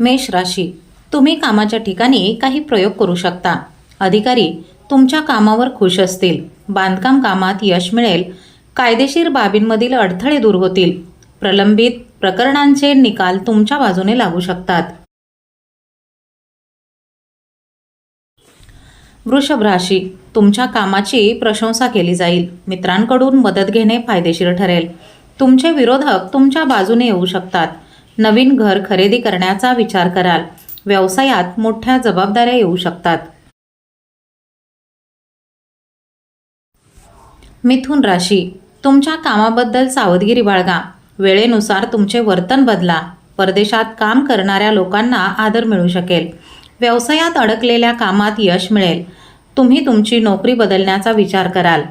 मेष राशी. तुम्ही कामाच्या ठिकाणी काही प्रयोग करू शकता. अधिकारी तुमच्या कामावर खुश असतील. बांधकाम कामात यश मिळेल. कायदेशीर बाबींमधील अडथळे दूर होतील. प्रलंबित प्रकरणांचे निकाल तुमच्या बाजूने लागू शकतात. वृषभ राशी. तुमच्या कामाची प्रशंसा केली जाईल. मित्रांकडून मदत घेणे फायदेशीर ठरेल. तुमचे विरोधक तुमच्या बाजूने येऊ शकतात. नवीन घर खरेदी करण्याचा विचार कराल. व्यवसायात मोठ्या जबाबदाऱ्या येऊ शकतात. मिथुन राशी. तुमच्या कामाबद्दल सावधगिरी बाळगा. वेळेनुसार तुमचे वर्तन बदला. परदेशात काम करणाऱ्या लोकांना आदर मिळू शकेल. व्यवसायात अडकलेल्या कामात यश मिळेल. तुम्ही तुमची नोकरी बदलण्याचा विचार कराल.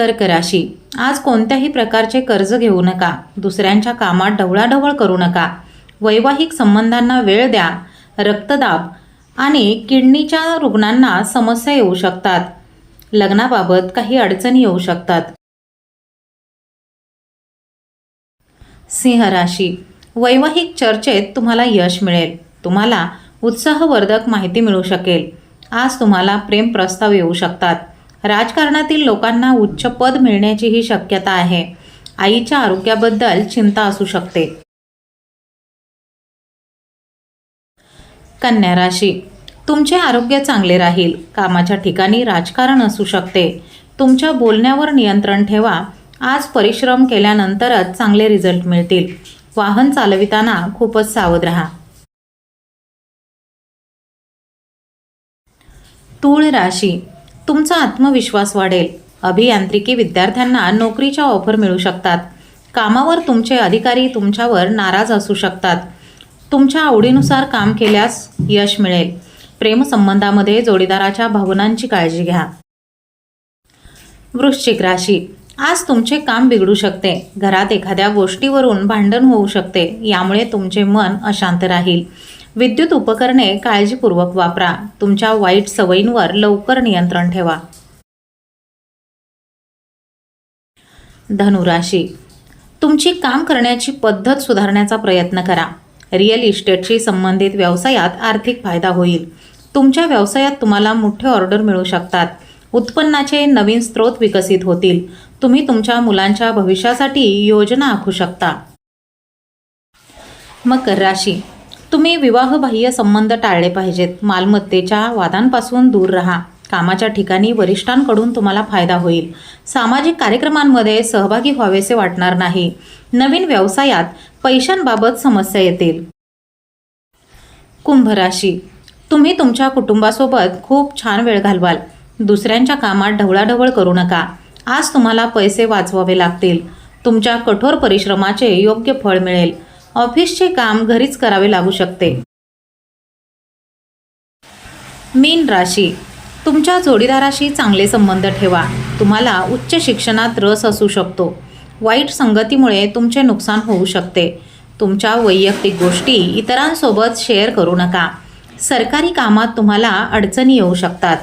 कर्क राशी आज कोणत्याही प्रकारचे कर्ज घेऊ नका. दुसऱ्यांच्या कामात ढवळाढवळ करू नका. वैवाहिक संबंधांना वेळ द्या. रक्तदाब आणि किडनीच्या रुग्णांना समस्या येऊ शकतात. लग्नाबाबत काही अडचणी येऊ शकतात. सिंह राशी वैवाहिक चर्चेत तुम्हाला यश मिळेल. तुम्हाला उत्साहवर्धक माहिती मिळू शकेल. आज तुम्हाला प्रेम प्रस्ताव येऊ शकतात. राजकारणातील लोकांना उच्च पद मिळण्याचीही शक्यता आहे. आईच्या आरोग्याबद्दल चिंता असू शकते. कन्या राशी. तुमचे आरोग्य चांगले राहील. कामाच्या ठिकाणी राजकारण असू शकते. तुमच्या बोलण्यावर नियंत्रण ठेवा. आज परिश्रम केल्यानंतरच चांगले रिझल्ट मिळतील. वाहन चालविताना खूपच सावध राहा. तूळ राशी. तुमचा आत्मविश्वास वाढेल. अभियांत्रिकी विद्यार्थ्यांना नोकरीच्या ऑफर मिळू शकतात. कामावर तुमचे अधिकारी तुमच्यावर नाराज असू शकतात. तुमच्या आवडीनुसार काम केल्यास यश मिळेल. प्रेमसंबंधामध्ये जोडीदाराच्या भावनांची काळजी घ्या. वृश्चिक राशी. आज तुमचे काम बिघडू शकते. घरात एखाद्या गोष्टीवरून भांडण होऊ शकते. यामुळे तुमचे मन अशांत राहील. विद्युत उपकरणे काळजीपूर्वक वापरा. तुमच्या वाईट सवयींवर लवकर नियंत्रण ठेवा. धनुराशी. तुमची काम करण्याची पद्धत सुधारण्याचा प्रयत्न करा. रिअल इस्टेटशी संबंधित व्यवसायात आर्थिक फायदा होईल. तुमच्या व्यवसायात तुम्हाला मोठे ऑर्डर मिळू शकतात. उत्पन्नाचे नवीन स्रोत विकसित होतील. तुम्ही तुमच्या मुलांच्या भविष्यासाठी योजना आखू शकता. मकर राशी. तुम्ही विवाहबाह्य संबंध टाळले पाहिजेत. मालमत्तेच्या वादांपासून दूर राहा. कामाच्या ठिकाणी वरिष्ठांकडून तुम्हाला फायदा होईल. सामाजिक कार्यक्रमांमध्ये सहभागी व्हावेसे वाटणार नाही. नवीन व्यवसायात पैशांबाबत समस्या येतील. कुंभ राशी. तुम्ही तुमच्या कुटुंबासोबत खूप छान वेळ घालवाल. दुसऱ्यांच्या कामात ढवळाढवळ करू नका. आज तुम्हाला पैसे वाचवावे लागतील. तुमच्या कठोर परिश्रमाचे योग्य फळ मिळेल. ऑफिसचे काम घरीच करावे लागू शकते. मीन राशी. तुमच्या जोडीदाराशी चांगले संबंध ठेवा. तुम्हाला उच्च शिक्षणात रस असू शकतो. वाईट संगतीमुळे तुमचे नुकसान होऊ शकते. तुमच्या वैयक्तिक गोष्टी इतरांसोबत शेअर करू नका. सरकारी कामात तुम्हाला अडचणी येऊ शकतात.